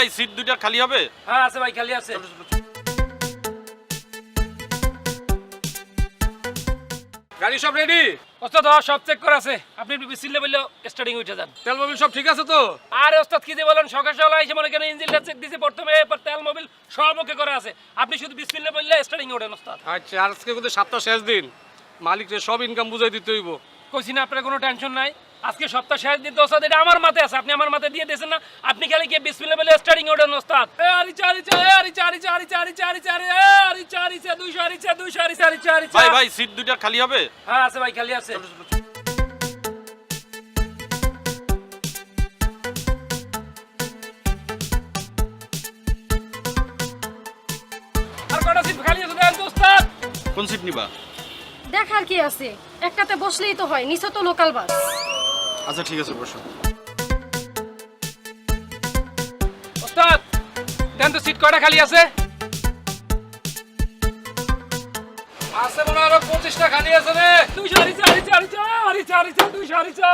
ভাই সিট দুইটা খালি হবে? হ্যাঁ আছে ভাই খালি আছে। গাড়ি সব রেডি ওস্তাদ হ, সব চেক করা আছে। আপনি একটু বিসিলে বললে স্টার্টিং উঠে যান। তেল মোবিল সব ঠিক আছে তো? আরে ওস্তাদ কি যে বলেন সকাল সকাল এসে মনে করেন ইঞ্জিনটা চেক দিছে প্রথমে এরপর তেল মোবিল সব ওকে করা আছে। আপনি শুধু বিসমিল্লা বললে স্টার্টিং ওঠেন ওস্তাদ। আচ্ছা আজকে কিন্তু সপ্তাহ শেষ দিন। মালিকরে সব ইনকাম বুঝাই দিতে হইব। কইছি না আপনার কোনো টেনশন নাই। আজকে সপ্তাহ শেষ দিন তো ওস্তাদ এটা আমার মাথায় আছে আপনি আমার মাথায় দিয়ে দিয়েছেন না। আপনি খালি গিয়ে বিসমিল্লা বলে স্টার্টিং ওঠেন ওস্তাদ। এ আরি চারি চা এ আরি চারি চারি চারি চারি চারি এ আরি চারি চা দুইশো আরি চা দুইশো আরি চারি চারি ভাই ভাই সিট দুইটা খালি হবে? হ্যাঁ আছে ভাই খালি আছে। আর কটা সিট খালি আছে দেন ওস্তাদ? কোন সিট নিবা? দেখার কি আছে? একটাতে বসলেই তো হয় নিচে তো লোকাল বাস আচ্ছা ঠিক আছে, বসো। ওস্তাদ দেন তো সিট কয়টা খালি আছে? আছে মনে আরও পঁচিশটা খালি আছে রে। দুইশো আড়িচা আড়িচা চা আরি চা আরি চা আরি চা দুইশো আরি চা